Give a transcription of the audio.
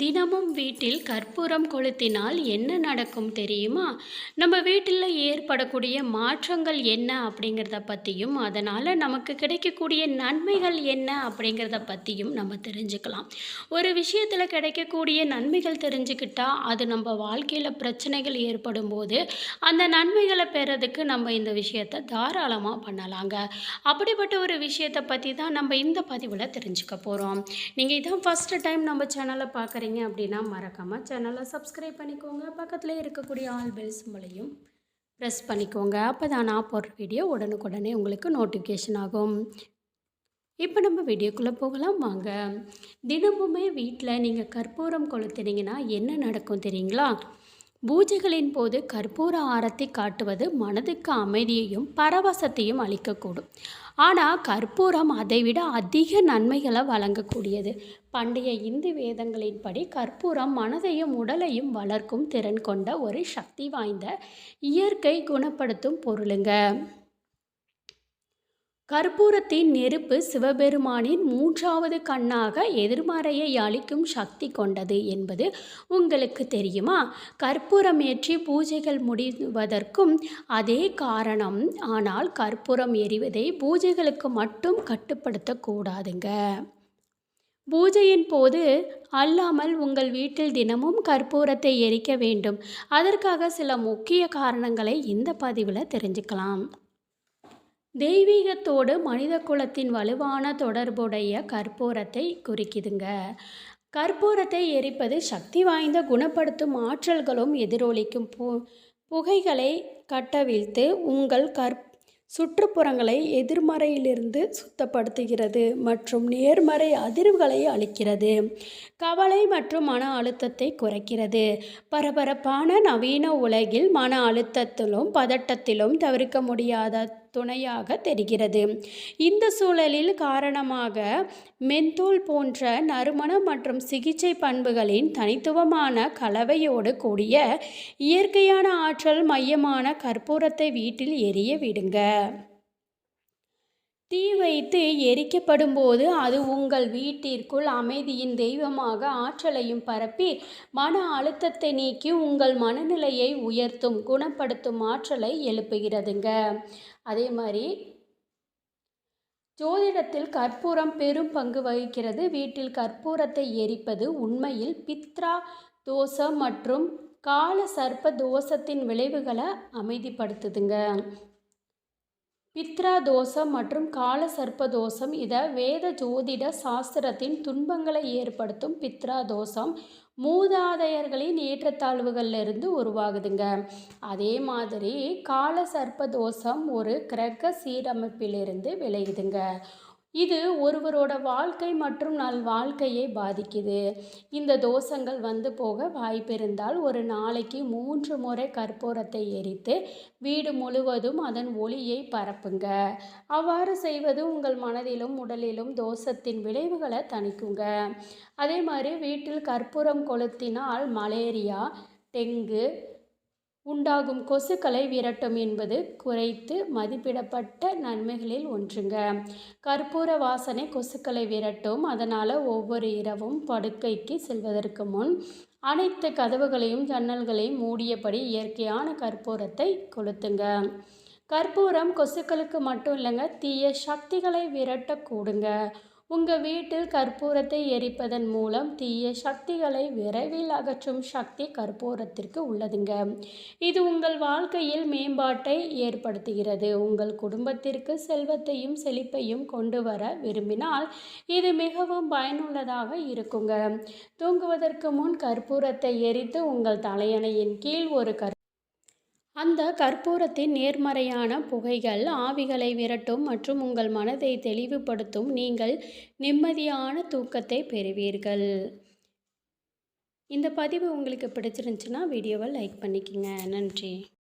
தினமும் வீட்டில் கற்பூரம் கொளுத்தினால் என்ன நடக்கும் தெரியுமா? நம்ம வீட்டில் ஏற்படக்கூடிய மாற்றங்கள் என்ன அப்படிங்கிறத பற்றியும் அதனால் நமக்கு கிடைக்கக்கூடிய நன்மைகள் என்ன அப்படிங்கிறத பற்றியும் நம்ம தெரிஞ்சுக்கலாம். ஒரு விஷயத்தில் கிடைக்கக்கூடிய நன்மைகள் தெரிஞ்சுக்கிட்டால் அது நம்ம வாழ்க்கையில் பிரச்சனைகள் ஏற்படும் போது அந்த நன்மைகளை பெறதுக்கு நம்ம இந்த விஷயத்தை தாராளமாக பண்ணலாங்க. அப்படிப்பட்ட ஒரு விஷயத்தை பற்றி தான் நம்ம இந்த பதிவில் தெரிஞ்சுக்க போகிறோம் நீங்கள் இதான் ஃபஸ்ட்டு டைம் நம்ம சேனலை பார்க்குறீங்க அப்படின்னா மறக்காமல் சேனலை சப்ஸ்கிரைப் பண்ணிக்கோங்க. பக்கத்தில் இருக்கக்கூடிய ஆல் பெல் சிம்பளையும் ப்ரெஸ் பண்ணிக்கோங்க. அப்போ தான் நான் போடுற வீடியோ உடனுக்குடனே உங்களுக்கு நோட்டிஃபிகேஷன் ஆகும். இப்போ நம்ம வீடியோக்குள்ளே போகலாம். வாங்க. தினமுமே வீட்டில் நீங்கள் கற்பூரம் கொளுத்துனீங்கன்னா என்ன நடக்கும் தெரியுங்களா? பூஜைகளின் போது கற்பூர ஆரத்தி காட்டுவது மனதுக்கு அமைதியையும் பரவசத்தையும் அளிக்கக்கூடும். ஆனால் கற்பூரம் அதைவிட அதிக நன்மைகளை வழங்கக்கூடியது. பண்டைய இந்து வேதங்களின்படி கற்பூரம் மனதையும் உடலையும் வளர்க்கும் திறன் கொண்ட ஒரு சக்தி வாய்ந்த இயற்கை குணப்படுத்தும் பொருளுங்க. கற்பூரத்தின் நெருப்பு சிவபெருமானின் மூன்றாவது கண்ணாக எதிர்மறையை அளிக்கும் சக்தி கொண்டது என்பது உங்களுக்கு தெரியுமா? கற்பூரம் ஏற்றி பூஜைகள் முடிவதற்கும் அதே காரணம். ஆனால் கற்பூரம் எரிவதை பூஜைகளுக்கு மட்டும் கட்டுப்படுத்தக்கூடாதுங்க பூஜையின் போது அல்லாமல் உங்கள் வீட்டில் தினமும் கற்பூரத்தை எரிக்க வேண்டும். அதற்காக சில முக்கிய காரணங்களை இந்த பதிவில் தெரிஞ்சுக்கலாம். தெய்வீகத்தோடு மனித குலத்தின் வலுவான தொடர்புடைய கற்பூரத்தை குறிக்குதுங்க. கற்பூரத்தை எரிப்பது சக்தி வாய்ந்த குணப்படுத்தும் ஆற்றல்களும் எதிரொலிக்கும் பு புகைகளை கட்டவிழ்த்து உங்கள் கற் சுற்றுப்புறங்களை எதிர்மறையிலிருந்து சுத்தப்படுத்துகிறது மற்றும் நேர்மறை அதிர்வுகளை அளிக்கிறது. கவலை மற்றும் மன அழுத்தத்தை குறைக்கிறது. பரபரப்பான நவீன உலகில் மன அழுத்தத்திலும் பதட்டத்திலும் தவிர்க்க முடியாத துணையாக தெரிகிறது. இந்த சூழலில் காரணமாக மென்தோல் போன்ற நறுமணம் மற்றும் சிகிச்சை பண்புகளின் தனித்துவமான கலவையோடு கூடிய இயற்கையான ஆற்றல் மையமான கற்பூரத்தை வீட்டில் எரிய விடுங்க. தீ வைத்து எரிக்கப்படும் போது அது உங்கள் வீட்டிற்குள் அமைதியின் தெய்வமாக ஆற்றலையும் பரப்பி மன அழுத்தத்தை நீக்கி உங்கள் மனநிலையை உயர்த்தும் குணப்படுத்தும் ஆற்றலை எழுப்புகிறதுங்க. அதே மாதிரி ஜோதிடத்தில் கற்பூரம் பெரும் பங்கு வகிக்கிறது. வீட்டில் கற்பூரத்தை எரிப்பது உண்மையில் பித்ரா தோசம் மற்றும் கால சர்ப்ப தோஷத்தின் விளைவுகளை அமைதிப்படுத்துதுங்க. பித்ரா தோஷம் மற்றும் கால சர்ப்ப தோஷம் இதை வேத ஜோதிட சாஸ்திரத்தின் துன்பங்களை ஏற்படுத்தும் பித்ரா தோஷம் மூதாதையர்களின் ஏற்றத்தாழ்வுகள்லேருந்து உருவாகுதுங்க. அதே மாதிரி கால சர்ப்ப தோஷம் ஒரு கிரக சீரமைப்பிலிருந்து விளையுதுங்க. இது ஒருவரோட வாழ்க்கை மற்றும் நல் வாழ்க்கையை பாதிக்குது. இந்த தோஷங்கள் வந்து போக வாய்ப்பிருந்தால் ஒரு நாளைக்கு மூன்று முறை கற்பூரத்தை எரித்து வீடு முழுவதும் அதன் ஒளியை பரப்புங்க. அவ்வாறு செய்வது உங்கள் மனதிலும் உடலிலும் தோஷத்தின் விளைவுகளை தணிக்குங்க. அதே மாதிரி வீட்டில் கற்பூரம் கொளுத்தினால் மலேரியா டெங்கு உண்டாகும் கொசுக்களை விரட்டும் என்பது குறைத்து மதிப்பிடப்பட்ட நன்மைகளில் ஒன்றுங்க. கற்பூர வாசனை கொசுக்களை விரட்டும். அதனால் ஒவ்வொரு இரவும் படுக்கைக்கு செல்வதற்கு முன் அனைத்து கதவுகளையும் ஜன்னல்களையும் மூடியபடி இயற்கையான கற்பூரத்தை கொளுத்துங்க. கற்பூரம் கொசுக்களுக்கு மட்டும் இல்லைங்க தீய சக்திகளை விரட்டக்கூடுங்க. உங்கள் வீட்டில் கற்பூரத்தை எரிப்பதன் மூலம் தீய சக்திகளை விரைவில் அகற்றும் சக்தி கற்பூரத்திற்கு உள்ளதுங்க. இது உங்கள் வாழ்க்கையில் மேம்பாட்டை ஏற்படுத்துகிறது. உங்கள் குடும்பத்திற்கு செல்வத்தையும் செழிப்பையும் கொண்டு வர விரும்பினால் இது மிகவும் பயனுள்ளதாக இருக்குங்க. தூங்குவதற்கு முன் கற்பூரத்தை எரித்து உங்கள் தலையணையின் கீழ் ஒரு கற் அந்த கற்பூரத்தின் நேர்மறையான புகைகள் ஆவிகளை விரட்டும் மற்றும் உங்கள் மனதை தெளிவுபடுத்தும் நீங்கள் நிம்மதியான தூக்கத்தை பெறுவீர்கள். இந்த பதிவு உங்களுக்கு பிடிச்சிருந்துச்சுன்னா வீடியோவை லைக் பண்ணிக்கோங்க. நன்றி.